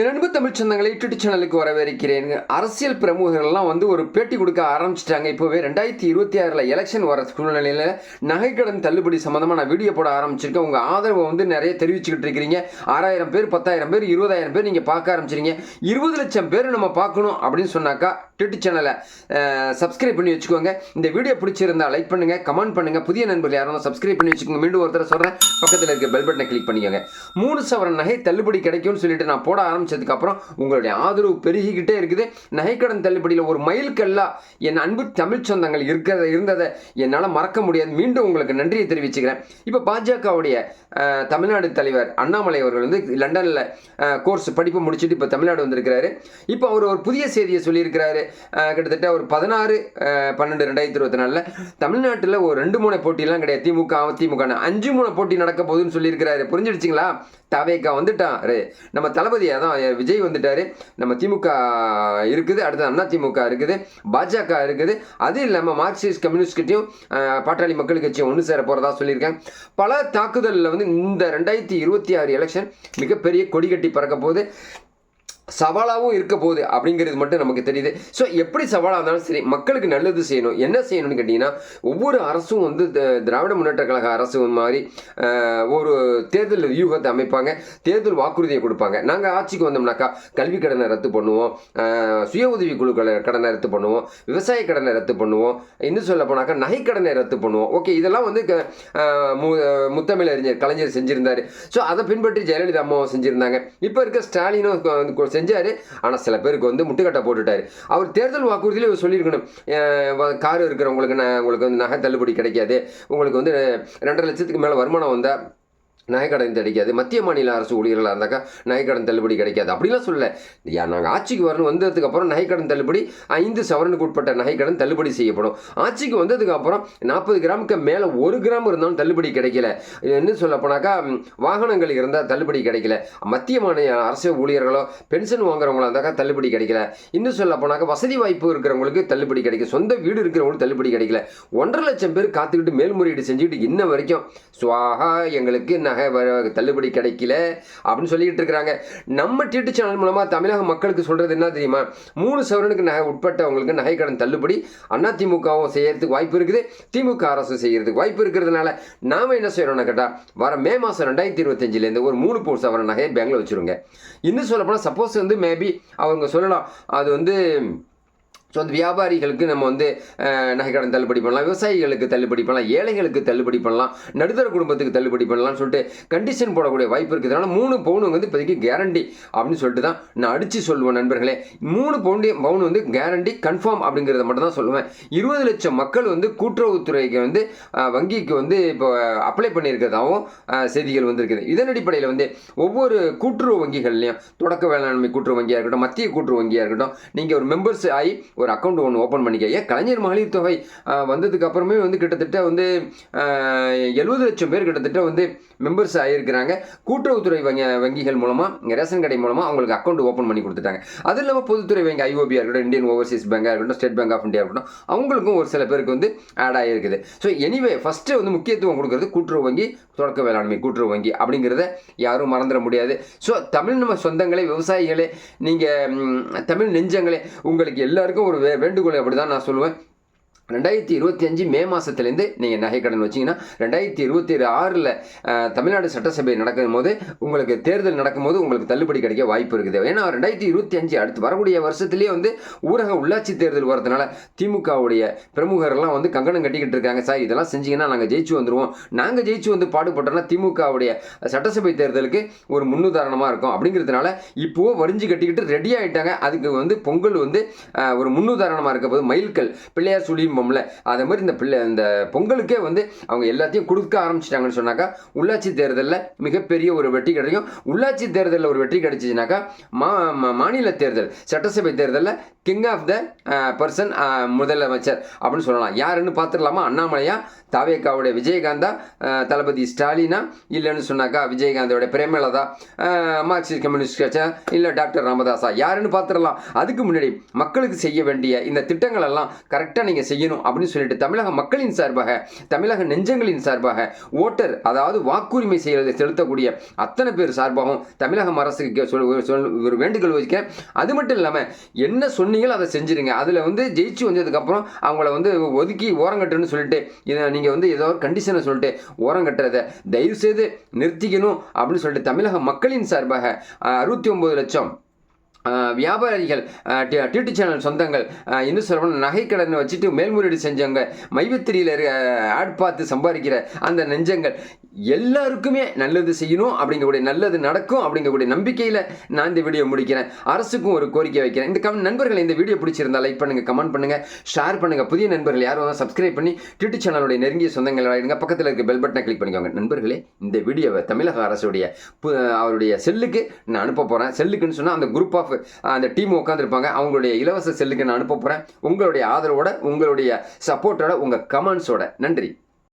என் அன்பு தமிழ் சொந்தங்களை யூடியூப் சேனலுக்கு வரவேற்கிறேன். அரசியல் பிரமுகர்கள்லாம் வந்து ஒரு பேட்டி கொடுக்க ஆரம்பிச்சிட்டாங்க. இப்போவே ரெண்டாயிரத்தி இருபத்தி ஆறில் எலெக்ஷன் வர சூழ்நிலையில் நகைக்கடன் தள்ளுபடி சம்மந்தமாக நான் வீடியோ போட ஆரம்பிச்சிருக்கேன். உங்கள் ஆதரவை வந்து நிறைய தெரிவிச்சுக்கிட்டு இருக்கிறீங்க. ஆறாயிரம் பேர் பத்தாயிரம் பேர் இருபதாயிரம் பேர் நீங்கள் பார்க்க ஆரம்பிச்சிருங்க இருபது லட்சம் பேர் நம்ம பார்க்கணும் அப்படின்னு சொன்னாக்கா யூடியூப் சேனலை சப்ஸ்கிரைப் பண்ணி வச்சுக்கோங்க. இந்த வீடியோ பிடிச்சிருந்தா லைக் பண்ணுங்கள் கமெண்ட் பண்ணுங்கள் புதிய நண்பர்கள் யாரும் சப்ஸ்கிரைப் பண்ணி வச்சுக்கோங்க. மீண்டும் ஒருத்தர சொல்கிறேன் பக்கத்தில் இருக்க பெல் பட்டனை கிளிக் பண்ணிக்கோங்க. மூணு சவரன் நகை தள்ளுபடி கிடைக்கும்னு சொல்லிட்டு நான் போட ஆரம்பி அப்புறம் உங்களுடைய ஆதரவு பெருகிக்கிட்டே இருக்குது. நகைக்கடன் தள்ளுபடியில் ஒரு மைல்கல்லா என் அன்பு தமிழ் சொந்தங்கள் இருக்கிறத இருந்ததை என்னால் மறக்க முடியாது. மீண்டும் உங்களுக்கு நன்றியை தெரிவிச்சுக்கிறேன். இப்போ பாஜகவுடைய தமிழ்நாடு தலைவர் அண்ணாமலை அவர்கள் வந்து லண்டனில் கோர்ஸ் படிப்பு முடிச்சுட்டு இப்போ தமிழ்நாடு வந்திருக்கிறாரு. இப்போ அவர் ஒரு புதிய செய்தியை சொல்லியிருக்கிறாரு. கிட்டத்தட்ட ஒரு பதினாறு பன்னெண்டு ரெண்டாயிரத்தி இருபத்தி நாலில் தமிழ்நாட்டில் ஒரு ரெண்டு மூணு போட்டிலாம் கிடையாது. திமுக அதிமுக அஞ்சு மூணு போட்டி நடக்க போகுதுன்னு சொல்லியிருக்கிறாரு. புரிஞ்சிடுச்சிங்களா? தவேக்கா வந்துட்டாரு. நம்ம தளபதியாக தான் விஜய் வந்துட்டாரு. நம்ம திமுக இருக்குது. அடுத்து அண்ணா திமுக இருக்குது. பாஜக இருக்குது. அது இல்லாமல் மார்க்சிஸ்ட் கம்யூனிஸ்ட் கட்சியும் பாட்டாளி மக்கள் கட்சியும் ஒன்று சேர போகிறதா சொல்லியிருக்காங்க பல தாக்குதலில் வந்து இந்த ரெண்டாயிரத்தி இருபத்தி ஆறு எலெக்ஷன் மிகப்பெரிய கொடி கட்டி பறக்க போகுது. சவாலாகவும் இருக்க போகுது அப்படிங்கிறது மட்டும் நமக்கு தெரியுது. ஸோ எப்படி சவாலாக இருந்தாலும் சரி மக்களுக்கு நல்லது செய்யணும். என்ன செய்யணும்னு கேட்டிங்கன்னா ஒவ்வொரு அரசும் வந்து த- திராவிட முன்னேற்ற கழக அரசு மாதிரி ஒரு தேர்தல் வியூகத்தை அமைப்பாங்க. தேர்தல் வாக்குறுதியை கொடுப்பாங்க. நாங்கள் ஆட்சிக்கு வந்தோம்னாக்கா கல்வி கடனை ரத்து பண்ணுவோம். சுய உதவி குழுக்களை கடனை ரத்து பண்ணுவோம். விவசாய கடனை ரத்து பண்ணுவோம். இன்னும் சொல்ல போனாக்கா நகை கடனை ரத்து பண்ணுவோம். ஓகே இதெல்லாம் வந்து க- மு- முத்தமிழ் அறிஞர் கலைஞர் செஞ்சுருந்தார். ஸோ அதை பின்பற்றி ஜெயலலிதா அம்மாவும் செஞ்சுருந்தாங்க. இப்போ இருக்க ஸ்டாலினும் செஞ்சு செஞ்சார். ஆனால் சில பேருக்கு வந்து முட்டுக்கட்டை போட்டுட்டார். அவர் தேர்தல் வாக்குறுதியில் இவர் சொல்லியிருக்கணும். கார் இருக்கிறவங்களுக்கு நான் உங்களுக்கு வந்து நகை தள்ளுபடி கிடைக்காது. உங்களுக்கு வந்து ரெண்டரை லட்சத்துக்கு மேலே வருமானம் வந்தால் நகைக்கடன் கிடைக்காது. மத்திய மாநில அரசு ஊழியர்களாக இருந்தாக்கா நகைக்கடன் தள்ளுபடி கிடைக்காது. அப்படிலாம் சொல்லல. யா நாங்கள் ஆட்சிக்கு வரணும் வந்ததுக்கு அப்புறம் நகைக்கடன் தள்ளுபடி ஐந்து சவரனுக்கு உட்பட்ட நகைக்கடன் தள்ளுபடி செய்யப்படும். ஆட்சிக்கு வந்ததுக்கு அப்புறம் நாற்பது கிராமுக்கு மேலே ஒரு கிராம் இருந்தாலும் தள்ளுபடி கிடைக்கல. என்ன சொல்ல போனாக்கா வாகனங்கள் இருந்தால் தள்ளுபடி கிடைக்கல. மத்திய மாநில அரசு ஊழியர்களோ பென்ஷன் வாங்குறவங்களா இருந்தாக்கா தள்ளுபடி கிடைக்கல. இன்னும் சொல்ல போனாக்கா வசதி வாய்ப்பு இருக்கிறவங்களுக்கு தள்ளுபடி கிடைக்கும் சொந்த வீடு இருக்கிறவங்களுக்கு தள்ளுபடி கிடைக்கல. ஒன்றரை லட்சம் பேர் காத்துக்கிட்டு மேல்முறையீடு செஞ்சுக்கிட்டு இன்ன வரைக்கும் சுவாகா எங்களுக்கு என்ன வ- தள்ளுபடி கிடைக்கல அப்படின்னு சொல்லிட்டு இருக்கிறாங்க. நம்ம டிடி சேனல் மூலமாக தமிழக மக்களுக்கு சொல்றது என்ன தெரியுமா? மூணு சவரனுக்கு நகை உட்பட்டவங்களுக்கு நகை கடன் தள்ளுபடி திமுகவும் செய்யறதுக்கு வாய்ப்பு இருக்குது. திமுக அரசு செய்யறதுக்கு வாய்ப்பு இருக்கிறதுனால நாம என்ன செய்யறோம்னு கேட்டால் வர மே மாதம் ரெண்டாயிரத்தி இருபத்தஞ்சிலேருந்து ஒரு மூணு போர் சவரன் நகையை பேங்க்ல வச்சிருங்க. இன்னும் சொல்லப்போனால் சப்போஸ் வந்து மேபி அவங்க சொல்லலாம் அது வந்து ஸோ அந்த வியாபாரிகளுக்கு நம்ம வந்து நகை நகைக்கடன் தள்ளுபடி பண்ணலாம் விவசாயிகளுக்கு தள்ளுபடி பண்ணலாம் ஏழைகளுக்கு தள்ளுபடி பண்ணலாம் நடுத்தர குடும்பத்துக்கு தள்ளுபடி பண்ணலாம்னு சொல்லிட்டு கண்டிஷன் போடக்கூடிய வாய்ப்பு இருக்கிறதுனால மூணு பவுன் வந்து இப்போதைக்கு கேரண்டி அப்படின்னு சொல்லிட்டு தான் நான் அடித்து சொல்லுவேன் நண்பர்களே. மூணு பவுண்டு பவுன் வந்து கேரண்டி கன்ஃபார்ம் அப்படிங்கிறத மட்டும் தான் சொல்லுவேன். இருபது லட்சம் மக்கள் வந்து கூட்டுறவுத்துறைக்கு வந்து வங்கிக்கு வந்து இப்போ அப்ளை பண்ணியிருக்கிறதாகவும் செய்திகள் வந்திருக்குது. இதன் அடிப்படையில் வந்து ஒவ்வொரு கூட்டுறவு வங்கிகள்லையும் தொடக்க வேளாண்மை கூட்டுறவு வங்கியாக இருக்கட்டும் மத்திய கூட்டுறவு வங்கியாக இருக்கட்டும் நீங்கள் ஒரு மெம்பர்ஸ் ஆகி ஒரு அக்கௌண்ட் ஒன்று ஓப்பன் பண்ணிக்க. ஏன் கலைஞர் மகளிர் தொகை வந்ததுக்கு அப்புறமே வந்து கிட்டத்தட்ட வந்து எழுபது லட்சம் பேர் கிட்டத்தட்ட வந்து மெம்பர்ஸ் ஆகியிருக்கிறாங்க கூட்டுறவுத்துறை வங்கி வங்கிகள் மூலமாக ரேஷன் கடை மூலமாக அவங்களுக்கு அக்கௌண்ட் ஓப்பன் பண்ணி கொடுத்துட்டாங்க. அது இல்லாமல் பொதுத்துறை வங்கி ஐஓபியாக இருக்கட்டும் இந்தியன் ஓவர்சீஸ் பேங்காக இருக்கட்டும் ஸ்டேட் பேங்க் ஆஃப் இந்தியா இருக்கட்டும் அவங்களுக்கும் ஒரு சில பேருக்கு வந்து ஆட் ஆகிருக்குது ஸோ எனிவே ஃபஸ்ட்டு வந்து முக்கியத்துவம் கொடுக்குறது கூட்டுறவு வங்கி தொடக்க வேளாண்மை கூட்டுறவு வங்கி அப்படிங்கிறத யாரும் மறந்துட முடியாது. ஸோ தமிழ் நம்ம சொந்தங்களே விவசாயிகளே நீங்கள் தமிழ் நெஞ்சங்களே உங்களுக்கு எல்லாருக்கும் ஒரு ஒரு வேண்டுகோள் அப்படி தான் நான் சொல்லுவேன். ரெண்டாயிரத்தி இருபத்தி அஞ்சு மே மாதத்துலேருந்து நீங்கள் நகைக்கடன் வச்சிங்கன்னா ரெண்டாயிரத்தி இருபத்தி ஆறில் தமிழ்நாடு சட்டசபை நடக்கும் போது உங்களுக்கு தேர்தல் நடக்கும்போது உங்களுக்கு தள்ளுபடி கிடைக்க வாய்ப்பு இருக்குது. ஏன்னா ரெண்டாயிரத்தி இருபத்தி அஞ்சு அடுத்து வரக்கூடிய வருஷத்துலேயே வந்து ஊரக உள்ளாட்சி தேர்தல் வரதுனால திமுகவுடைய பிரமுகர்லாம் வந்து கங்கணம் கட்டிக்கிட்டு இருக்காங்க. சார் இதெல்லாம் செஞ்சிங்கன்னா நாங்கள் ஜெயிச்சு வந்துடுவோம் நாங்கள் ஜெயிச்சு வந்து பாடுபட்டோம்னா திமுகவுடைய சட்டசபை தேர்தலுக்கு ஒரு முன்னுதாரணமாக இருக்கும். அப்படிங்கிறதுனால இப்போ வரிஞ்சு கட்டிக்கிட்டு ரெடி ஆகிட்டாங்க அதுக்கு வந்து பொங்கல் வந்து ஒரு முன்னுதாரணமாக இருக்க போது மைல்கல் பிள்ளையார் சுழியும்போம்ல அதே மாதிரி இந்த பிள்ளை இந்த பொங்கலுக்கே வந்து அவங்க எல்லாத்தையும் கொடுக்க ஆரம்பிச்சிட்டாங்கன்னு சொன்னாக்கா உள்ளாட்சி தேர்தலில் மிகப்பெரிய ஒரு வெற்றி கிடைக்கும். உள்ளாட்சி தேர்தலில் ஒரு வெற்றி கிடைச்சிச்சுனாக்கா மா மா- மாநில தேர்தல் சட்டசபை தேர்தலில் கிங் ஆஃப் த பர்சன் முதலமைச்சர் அப்படின்னு சொல்லலாம். யாருன்னு பார்த்துடலாமா? அண்ணாமலையா? தாவேக்காவுடைய விஜயகாந்தா? தளபதி ஸ்டாலினா? இல்லைன்னு சொன்னாக்கா விஜயகாந்தோட பிரேமலதா? மார்க்சிஸ்ட் கம்யூனிஸ்ட் கட்சா இல்லை டாக்டர் ராமதாஸா யாருன்னு பார்த்துடலாம். அதுக்கு முன்னாடி மக்களுக்கு செய்ய வேண்டிய இந்த திட்டங்கள் எல்லாம் கரெக்டாக நீங்கள் செய்யணும். செய்யணும் அப்படின்னு சொல்லிட்டு தமிழக மக்களின் சார்பாக தமிழக நெஞ்சங்களின் சார்பாக ஓட்டர் அதாவது வாக்குரிமை செய்ய செலுத்தக்கூடிய அத்தனை பேர் சார்பாகவும் தமிழக அரசுக்கு ஒரு வேண்டுகோள் வைக்கிறேன் அது மட்டும் இல்லாமல் என்ன சொன்னீங்களோ அதை செஞ்சிருங்க. அதில் வந்து ஜெயிச்சு வந்ததுக்கப்புறம் அவங்கள வந்து ஒதுக்கி ஓரங்கட்டுன்னு சொல்லிட்டு இதை நீங்கள் வந்து ஏதோ ஒரு கண்டிஷனை சொல்லிட்டு ஓரங்கட்டுறதை தயவு செய்து நிறுத்திக்கணும் அப்படின்னு சொல்லிட்டு தமிழக மக்களின் சார்பாக அறுபத்தி ஒம்பது லட்சம் வியாபாரிகள் டியூட்டி டி- சேனல் சொந்தங்கள் இன்னும் சொல்லணும் நகைக்கடன் வச்சுட்டு மேல்முறையீடு செஞ்சவங்க மைவத்திரியில் ஆட் பார்த்து சம்பாதிக்கிற அந்த நெஞ்சங்கள் எல்லாருக்குமே நல்லது செய்யணும் அப்படிங்கக்கூடிய நல்லது நடக்கும் அப்படிங்கக்கூடிய நம்பிக்கையில் நான் இந்த வீடியோ முடிக்கிறேன். அரசுக்கும் ஒரு கோரிக்கை வைக்கிறேன். இந்த கம் நண்பர்கள் இந்த வீடியோ பிடிச்சிருந்தா லைக் பண்ணுங்கள் கமெண்ட் பண்ணுங்கள் ஷேர் பண்ணுங்கள் புதிய நண்பர்கள் யாரும் வந்தால் சப்ஸ்கிரைப் பண்ணி டியூட்டி சேனலுடைய நெருங்கிய சொந்தங்கள் ஆகிடுங்க பக்கத்தில் இருக்க பெல் பட்டனை கிளிக் பண்ணிக்கோங்க. நண்பர்களே இந்த வீடியோவை தமிழக அரசுடைய பு- அவருடைய செல்லுக்கு நான் அனுப்ப போகிறேன் செல்லுக்குன்னு சொன்னால் அந்த குரூப் ஆஃப் அந்த டீம் உட்காந்துருப்பாங்க அவங்களுடைய இலவச செல்லுக்கு நான் அனுப்ப போகிறேன் உங்களுடைய ஆதரவோட உங்களுடைய சப்போர்ட்டோட உங்கள் கமெண்ட்ஸோட நன்றி.